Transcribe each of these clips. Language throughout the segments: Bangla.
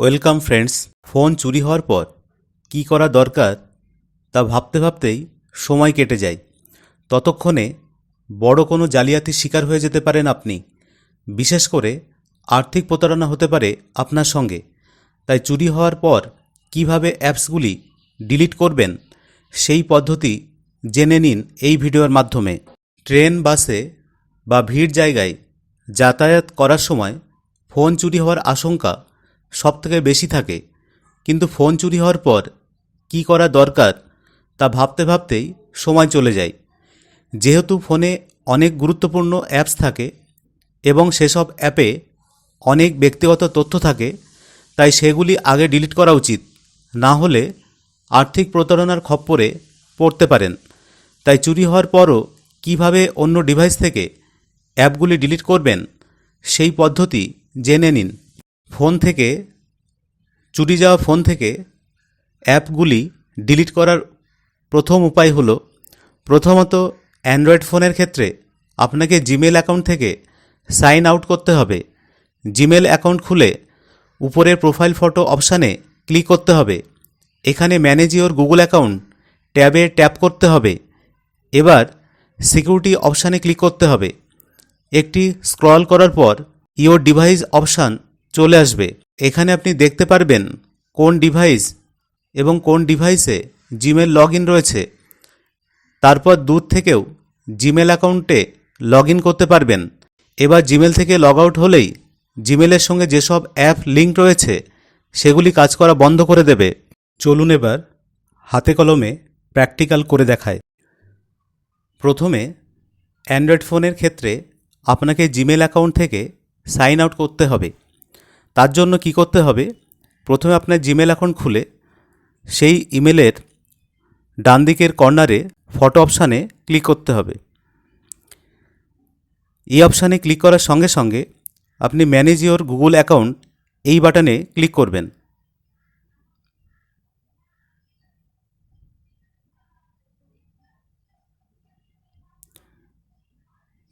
ওয়েলকাম ফ্রেন্ডস, ফোন চুরি হওয়ার পর কী করা দরকার তা ভাবতে ভাবতেই সময় কেটে যায়। ততক্ষণে বড় কোনো জালিয়াতির শিকার হয়ে যেতে পারেন আপনি। বিশেষ করে আর্থিক প্রতারণা হতে পারে আপনার সঙ্গে। তাই চুরি হওয়ার পর কীভাবে অ্যাপসগুলি ডিলিট করবেন সেই পদ্ধতি জেনে নিন এই ভিডিওর মাধ্যমে। ট্রেন, বাসে বা ভিড় জায়গায় যাতায়াত করার সময় ফোন চুরি হওয়ার আশঙ্কা সবথেকে বেশি থাকে। কিন্তু ফোন চুরি হওয়ার পর কী করা দরকার তা ভাবতে ভাবতেই সময় চলে যায়। যেহেতু ফোনে অনেক গুরুত্বপূর্ণ অ্যাপস থাকে এবং সেসব অ্যাপে অনেক ব্যক্তিগত তথ্য থাকে, তাই সেগুলি আগে ডিলিট করা উচিত। না হলে আর্থিক প্রতারণার খপ্পরে পড়তে পারেন। তাই চুরি হওয়ার পরও কীভাবে অন্য ডিভাইস থেকে অ্যাপগুলি ডিলিট করবেন সেই পদ্ধতি জেনে নিন। ফোন থেকে, চুরি যাওয়া ফোন থেকে অ্যাপগুলি ডিলিট করার প্রথম উপায় হলো, প্রথমত অ্যান্ড্রয়েড ফোনের ক্ষেত্রে আপনাকে জিমেল অ্যাকাউন্ট থেকে সাইন আউট করতে হবে। জিমেল অ্যাকাউন্ট খুলে উপরের প্রোফাইল ফটো অপশানে ক্লিক করতে হবে। এখানে ম্যানেজ ইওর গুগল অ্যাকাউন্ট ট্যাবে ট্যাপ করতে হবে। এবার সিকিউরিটি অপশানে ক্লিক করতে হবে। একটি স্ক্রল করার পর, ইওর ডিভাইস অপশান চলে আসবে। এখানে আপনি দেখতে পারবেন কোন ডিভাইস এবং কোন ডিভাইসে জিমেল লগ রয়েছে। তারপর দূর থেকেও জিমেল অ্যাকাউন্টে লগ করতে পারবেন। এবার জিমেল থেকে লগ আউট হলেই জিমেলের সঙ্গে যেসব অ্যাপ লিঙ্ক রয়েছে, সেগুলি কাজ করা বন্ধ করে দেবে। চলুন এবার হাতে কলমে প্র্যাকটিক্যাল করে দেখায় প্রথমে অ্যান্ড্রয়েড ফোনের ক্ষেত্রে আপনাকে জিমেল অ্যাকাউন্ট থেকে সাইন আউট করতে হবে। তার জন্য কি করতে হবে? প্রথমে আপনার জিমেল অ্যাকাউন্ট খুলে সেই ইমেলের ডান দিকের কর্নারে ফটো অপশানে ক্লিক করতে হবে। এই অপশানে ক্লিক করার সঙ্গে সঙ্গে আপনি ম্যানেজ ইওর গুগল অ্যাকাউন্ট এই বাটনে ক্লিক করবেন।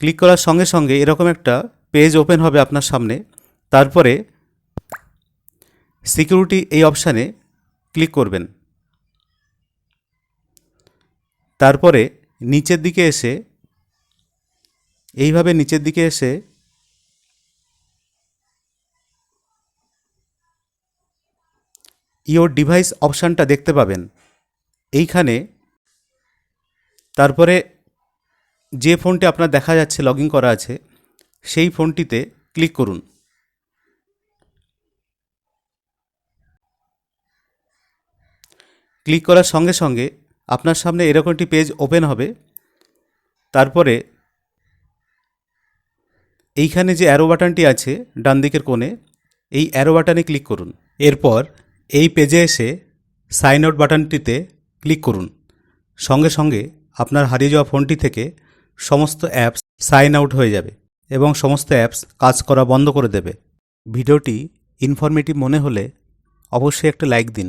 ক্লিক করার সঙ্গে সঙ্গে এরকম একটা পেজ ওপেন হবে আপনার সামনে। তারপরে সিকিউরিটি এই অপশানে ক্লিক করবেন। তারপরে নিচের দিকে এসে, এইভাবে নিচের দিকে এসে ইওর ডিভাইস অপশানটা দেখতে পাবেন। এইখানে তারপরে যে ফোনটি আপনার দেখা যাচ্ছে লগ করা আছে, সেই ফোনটিতে ক্লিক করুন। ক্লিক করার সঙ্গে সঙ্গে আপনার সামনে এরকম একটি পেজ ওপেন হবে। তারপরে এইখানে যে অ্যারো বাটনটি আছে ডান দিকের কোণে, এই অ্যারো বাটনে ক্লিক করুন। এরপর এই পেজে এসে সাইন আউট বাটনটিতে ক্লিক করুন। সঙ্গে সঙ্গে আপনার হারিয়ে যাওয়া ফোনটি থেকে সমস্ত অ্যাপস সাইন আউট হয়ে যাবে এবং সমস্ত অ্যাপস কাজ করা বন্ধ করে দেবে। ভিডিওটি ইনফরমেটিভ মনে হলে অবশ্যই একটা লাইক দিন।